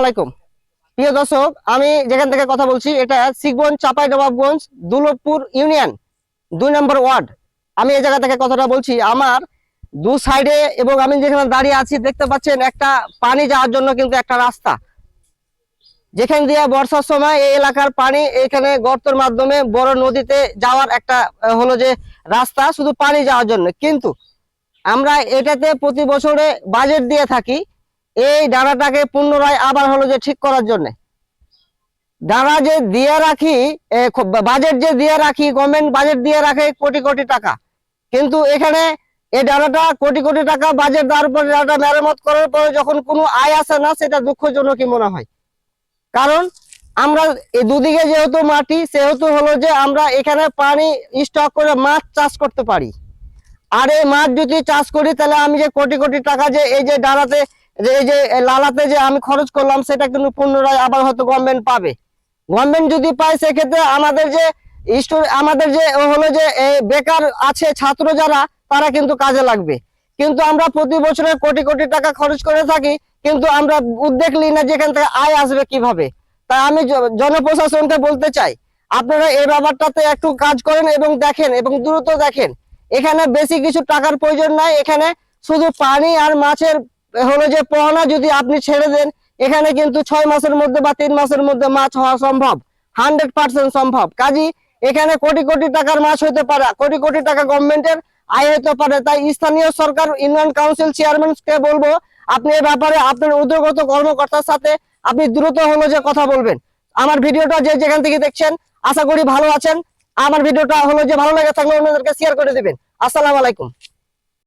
আলাইকুম। প্রিয় দর্শক, আমি যেখান থেকে কথা বলছি, এটা শিখগঞ্জ চাপাই নবাবগঞ্জ দুলভপুর ইউনিয়ন, দুই নম্বর ওয়ার্ড। আমি এই জায়গা থেকে কথাটা বলছি, আমার দু সাইডে এবং আমি যেখানে দাঁড়িয়ে আছি, দেখতে পাচ্ছেন একটা পানি যাওয়ার জন্য কিন্তু একটা রাস্তা। যেখান দিয়ে বর্ষার সময় এই এলাকার পানি এখানে গর্তের মাধ্যমে বড় নদীতে যাওয়ার একটা হলো যে রাস্তা, শুধু পানি যাওয়ার জন্য। কিন্তু আমরা এটাতে প্রতি বছরে বাজেট দিয়ে থাকি এই ডানাটাকে পুনরায় আবার হলো যে ঠিক করার জন্য। ডানা যে দিয়ে রাখি বাজেট যে দিয়ে রাখি গভর্নমেন্ট বাজেট দিয়ে রাখে কোটি কোটি টাকা। কিন্তু এখানে এই ডানাটা কোটি কোটি টাকা বাজেট দেওয়ার পরে ডানাটা মেরামত করার পরে যখন কোনো আয় আসে না, সেটা দুঃখজনকই মনে হয়। কারণ আমরা দুদিকে যেহেতু মাটি, সেহেতু হলো যে আমরা এখানে পানি স্টক করে মাছ চাষ করতে পারি। আর এই মাছ যদি চাষ করি, তাহলে আমি যে কোটি কোটি টাকা যে এই যে ডালাতে যে এই যে লালাতে যে আমি খরচ করলাম, সেটা কিন্তু পুনরায় আবার হয়তো গভর্নমেন্ট পাবে। গভর্নমেন্ট যদি পায়, সেক্ষেত্রে আমাদের যে আমাদের যে হলো যে বেকার আছে ছাত্র যারা, তারা কিন্তু কাজে লাগবে। কিন্তু আমরা প্রতি বছরে কোটি কোটি টাকা খরচ করে থাকি, কিন্তু আমরা উদ্যোগ নিই না যে এখান থেকে আয় আসবে কীভাবে। তাই আমি জনপ্রশাসনকে বলতে চাই, আপনারা এই ব্যাপারটাতে একটু কাজ করেন এবং দেখেন, এবং দ্রুত দেখেন। এখানে বেশি কিছু টাকার প্রয়োজন নাই, এখানে শুধু পানি আর মাছের হলো যে পোহনা যদি আপনি ছেড়ে দেন, এখানে কিন্তু ছয় মাসের মধ্যে বা তিন মাসের মধ্যে মাছ হওয়া সম্ভব। হান্ড্রেড পার্সেন্ট সম্ভব। কাজী, এখানে কোটি কোটি টাকার মাছ হতে পারে, কোটি কোটি টাকা গভর্নমেন্টের আয় হতে পারে। তাই স্থানীয় সরকার, ইউনিয়ন কাউন্সিল চেয়ারম্যানকে বলব, আপনি এই ব্যাপারে আপনার উদ্যোগত কর্মকর্তার সাথে আপনি দ্রুত হলো যে কথা বলবেন। আমার ভিডিওটা যে যেখান থেকে দেখছেন, আশা করি ভালো আছেন। আমার ভিডিওটা হলো যে ভালো লাগে থাকলে অন্যদেরকে শেয়ার করে দিবেন। আসসালামু আলাইকুম।